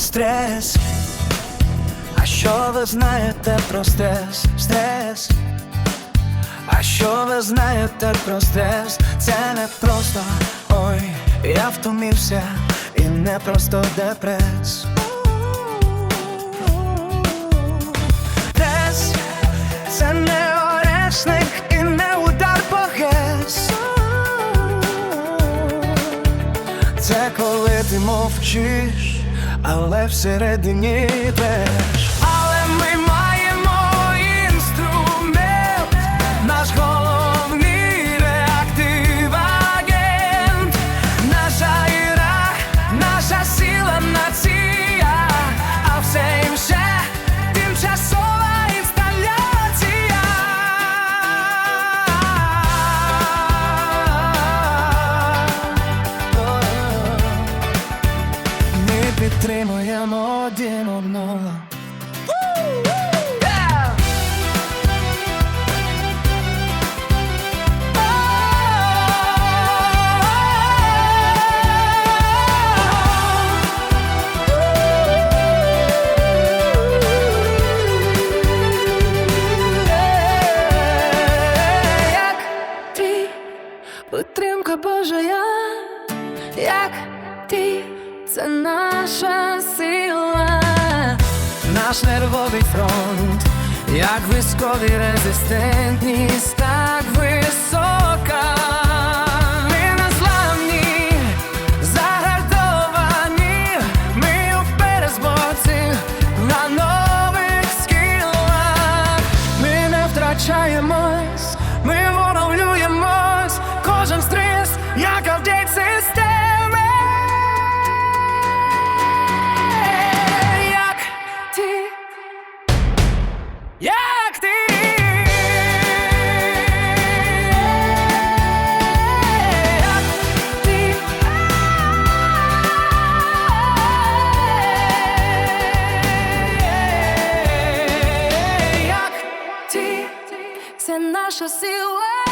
стрес. А що ви знаєте про стрес? Стрес. А що ви знаєте про стрес? Це не просто ой, я втомився і не просто депрес. Стрес це не орешник і не удар по гес. Це коли ти мовчиш, але всередині теж. Але ми підтримуємо один одного. Підтримка Божа, як ти, це наша сила, наш нервовий фронт, як військові резистентні сталі. puxa seu silêncio.